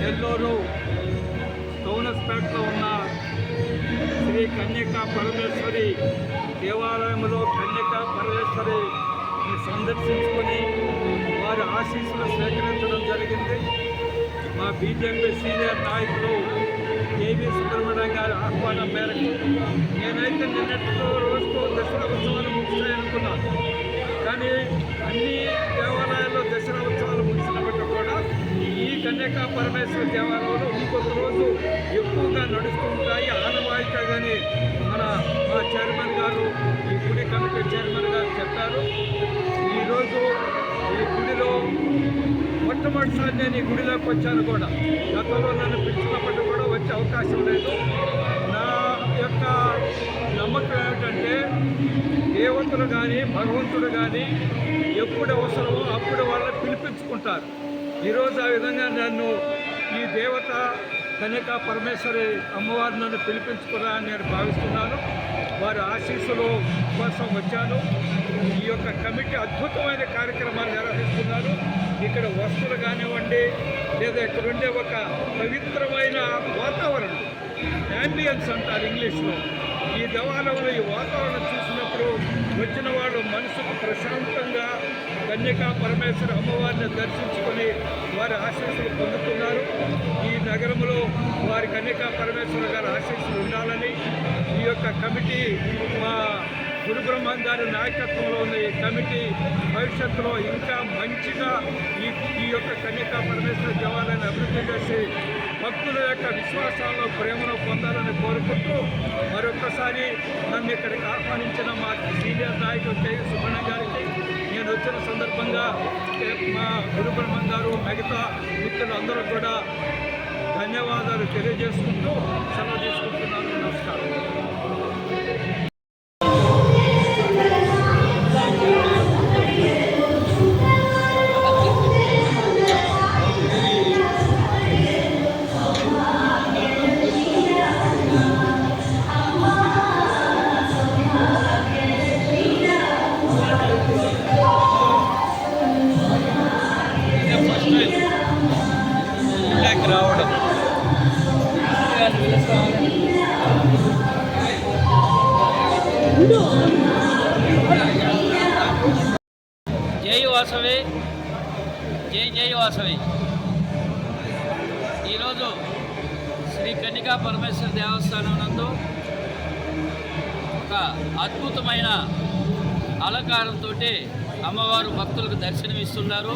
నెల్లూరు టౌనస్పేటలో ఉన్న శ్రీ కన్యకా పరమేశ్వరి దేవాలయంలో కన్యకా పరమేశ్వరి సందర్శించుకొని వారి ఆశీస్సులు స్వీకరించడం జరిగింది. మా బీజేపీ సీనియర్ నాయకులు కేవీ సుబ్రహ్మణ్యం గారి ఆహ్వానం మేరకు నేనైతే నిన్నటితో రోజుతో దసరా ఉత్సవాలు ముగిస్తాయనుకున్నాను. కానీ అన్ని దేవాలయాల్లో కన్యకా పరమేశ్వర దేవాలయంలో ఇంకొక రోజు ఎక్కువగా నడుస్తుంటాయి. ఆనవాయితీగానే మన మా చైర్మన్ గారు ఈ గుడి కమిటీ చైర్మన్ గారు చెప్పారు. ఈరోజు ఈ గుడిలో మొట్టమొదటిసారి నేను ఈ గుడిలోకి వచ్చాను కూడా. గతంలో నన్ను పిలిచినప్పటికీ కూడా వచ్చే అవకాశం లేదు. నా యొక్క నమ్మకం ఏమిటంటే దేవతలు కానీ భగవంతుడు కానీ ఎప్పుడు అవసరమో అప్పుడు వాళ్ళని పిలిపించుకుంటారు. ఈరోజు ఆ విధంగా నన్ను ఈ దేవత కన్యకా పరమేశ్వరి అమ్మవారు నన్ను పిలిపించుకురా అని నేను భావిస్తున్నాను. వారి ఆశీస్సులు కోసం వచ్చాను. ఈ యొక్క కమిటీ అద్భుతమైన కార్యక్రమాలు నిర్వహిస్తున్నారు ఇక్కడ వస్తువులు కానివ్వండి లేదా ఇక్కడ ఉండే ఒక పవిత్రమైన వాతావరణం యాంబియన్స్ అంటారు ఇంగ్లీష్లో. ఈ దేవాలయంలో ఈ వాతావరణం చూసినప్పుడు వచ్చిన వాళ్ళు మనసుకు ప్రశాంతంగా కన్యకా పరమేశ్వర అమ్మవారిని దర్శించుకొని వారి ఆశీస్సులు పొందుతున్నారు. ఈ నగరంలో వారి కన్యకా పరమేశ్వర గారి ఆశీస్సులు ఉండాలని ఈ యొక్క కమిటీ మా గురు గారి నాయకత్వంలో ఉన్న ఈ కమిటీ భవిష్యత్తులో ఇంకా మంచిగా ఈ ఈ యొక్క కన్యకా పరమేశ్వర దేవాలయాన్ని అభివృద్ధి చేసి భక్తుల యొక్క విశ్వాసాల్లో ప్రేమను పొందాలని కోరుకుంటూ మరొకసారి నన్ను ఇక్కడికి ఆహ్వానించిన మా సీనియర్ నాయకుడు కె. సుబ్రహ్మణ్య గారికి నేను వచ్చిన సందర్భంగా మా గురు గారు మిగతా మిత్రులందరూ కూడా ధన్యవాదాలు తెలియజేసుకుంటూ సెలవు తీసుకుంటున్నాను. నమస్కారం. ఉన్నాయి. ఈరోజు శ్రీ కన్నికా పరమేశ్వర దేవస్థానం నందు ఒక అద్భుతమైన అలంకారంతో అమ్మవారు భక్తులకు దర్శనమిస్తున్నారు.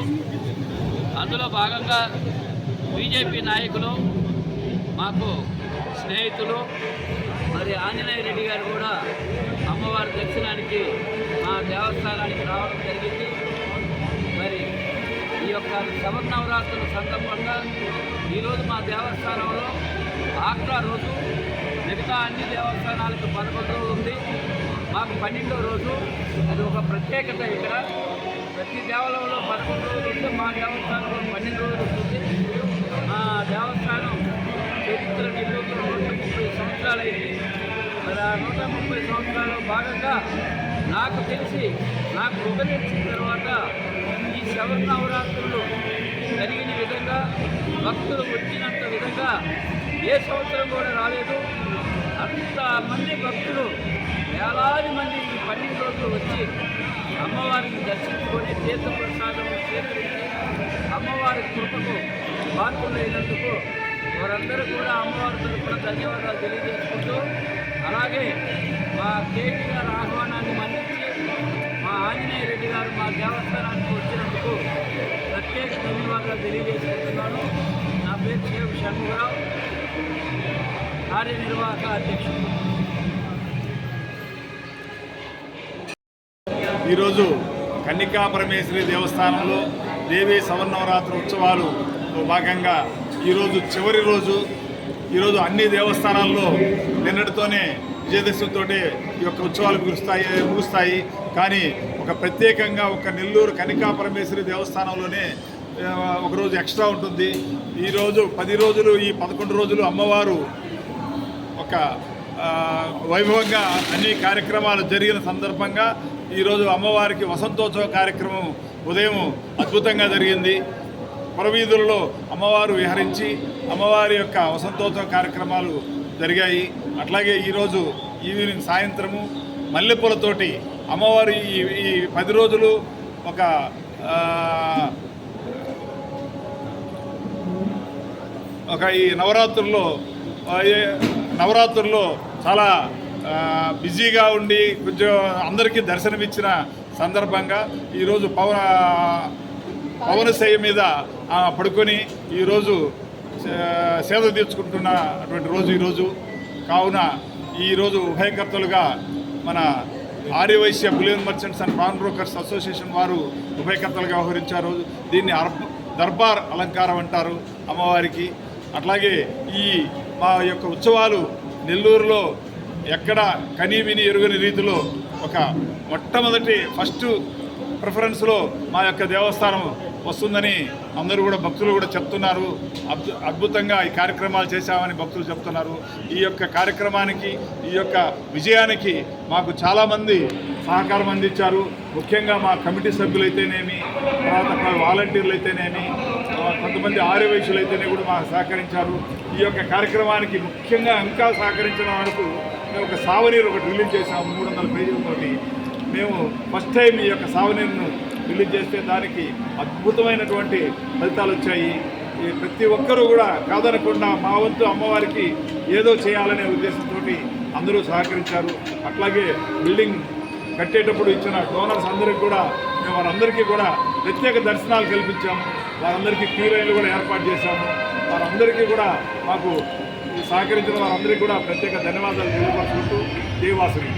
అందులో భాగంగా బీజేపీ నాయకులు మాకు స్నేహితులు మరి ఆంజనేయ రెడ్డి గారు కూడా అమ్మవారి దర్శనానికి మా దేవస్థానానికి రావడం జరిగింది. యొక్క శవనవరాత్రుల సందర్భంగా ఈరోజు మా దేవస్థానంలో ఆఖరా రోజు మిగతా అన్ని దేవస్థానాలకు పదకొండు రోజులు ఉంది. మాకు పన్నెండో రోజు. అది ఒక ప్రత్యేకత ఇక్కడ. ప్రతి దేవాలయంలో పదకొండు రోజులు ఉంటే మా దేవస్థానంలో పన్నెండు రోజులు ఉంటుంది. మా దేవస్థానం చరిత్ర నిలువలో నూట ముప్పై సంవత్సరాలైంది మరి ఆ నూట ముప్పై సంవత్సరాల్లో భాగంగా నాకు తెలిసి నాకు ఉపయోగించిన తర్వాత శబరి నవరాత్రులు జరిగిన విధంగా భక్తులు వచ్చినంత విధంగా ఏ సంవత్సరం కూడా రాలేదు. అంత మంది భక్తులు వేలాది మంది ఈ పన్నెండు రోజులు వచ్చి అమ్మవారిని దర్శించుకొని తీర్థ ప్రసాదం స్వీకరించి అమ్మవారి కృపకు పాత్రులైనందుకు వారందరూ కూడా అమ్మవారి తరఫున ధన్యవాదాలు తెలియజేసుకుంటూ అలాగే మా కేటీఆర్ ఆహ్వానం ఆంజనేయ రెడ్డి గారు మా దేవస్థానానికి వచ్చినందుకు ప్రత్యేక ధన్యవాదాలు తెలియజేసుకుంటున్నాను. నా పేరు షేవ్ షణ్ముఖరావు కార్యనిర్వాహక అధ్యక్షుడు. ఈరోజు కన్నికా పరమేశ్వరి దేవస్థానంలో దేవీ సవర్ణవరాత్రి ఉత్సవాలు భాగంగా ఈరోజు చివరి రోజు. ఈరోజు అన్ని దేవస్థానాల్లో నిన్నటితోనే విజయదశమితో ఈ యొక్క ఉత్సవాలు ముగుస్తాయి ముగుస్తాయి. కానీ ఒక ప్రత్యేకంగా ఒక నెల్లూరు కనికా పరమేశ్వరి దేవస్థానంలోనే ఒకరోజు ఎక్స్ట్రా ఉంటుంది. ఈరోజు పది రోజులు ఈ పదకొండు రోజులు అమ్మవారు ఒక వైభవంగా అన్ని కార్యక్రమాలు జరిగిన సందర్భంగా ఈరోజు అమ్మవారికి వసంతోత్సవ కార్యక్రమం ఉదయం అద్భుతంగా జరిగింది. పురవీధులలో అమ్మవారు విహరించి అమ్మవారి యొక్క వసంతోత్సవ కార్యక్రమాలు జరిగాయి. అట్లాగే ఈరోజు ఈవినింగ్ సాయంత్రము మల్లెపూలతోటి అమ్మవారి ఈ ఈ పది రోజులు ఒక ఒక ఈ నవరాత్రుల్లో నవరాత్రుల్లో చాలా బిజీగా ఉండి కొంచెం అందరికీ దర్శనమిచ్చిన సందర్భంగా ఈరోజు పవన పవనశయ్య మీద పడుకొని ఈరోజు సే- సేద తీర్చుకుంటున్న అటువంటి రోజు ఈరోజు. కావున ఈరోజు ఉభయకర్తలుగా మన Aryavysya bullion merchants and pawn brokers association వారు ఉభయకర్తలుగా వ్యవహరించారు. దీన్ని దర్బార్ అలంకారం అంటారు అమ్మవారికి. అట్లాగే ఈ మా యొక్క ఉత్సవాలు నెల్లూరులో ఎక్కడ కనీ విని ఎరుగని రీతిలో ఒక మొట్టమొదటి ఫస్ట్ ప్రిఫరెన్స్లో మా యొక్క దేవస్థానం వస్తుందని అందరూ కూడా భక్తులు కూడా చెప్తున్నారు. అద్భుతంగా ఈ కార్యక్రమాలు చేశామని భక్తులు చెప్తున్నారు. ఈ యొక్క కార్యక్రమానికి ఈ యొక్క విజయానికి మాకు చాలామంది సహకారం అందించారు. ముఖ్యంగా మా కమిటీ సభ్యులైతేనేమి తర్వాత వాలంటీర్లు అయితేనేమి కొంతమంది ఆర్యవైశ్యులు అయితేనే కూడా మాకు సహకరించారు. ఈ యొక్క కార్యక్రమానికి ముఖ్యంగా ఇంకా సహకరించిన వరకు మేము ఒక సావనీరు ఒకటి రిలీజ్ చేసాము మూడు వందల పేజీలతోటి. మేము ఫస్ట్ టైం ఈ యొక్క సావనీరును రిలీజ్ చేస్తే దానికి అద్భుతమైనటువంటి ఫలితాలు వచ్చాయి. ఈ ప్రతి ఒక్కరూ కూడా కాదనకుండా మా వంతు అమ్మవారికి ఏదో చేయాలనే ఉద్దేశంతో అందరూ సహకరించారు. అట్లాగే బిల్డింగ్ కట్టేటప్పుడు ఇచ్చిన డోనర్స్ అందరికీ కూడా మేము వారందరికీ కూడా ప్రత్యేక దర్శనాలు కల్పించాము. వారందరికీ క్యూ లైన్లు కూడా ఏర్పాటు చేశాము. వారందరికీ కూడా మాకు సహకరించిన వారందరికీ కూడా ప్రత్యేక ధన్యవాదాలు తెలియపరుచుకుంటూ దేవాసుని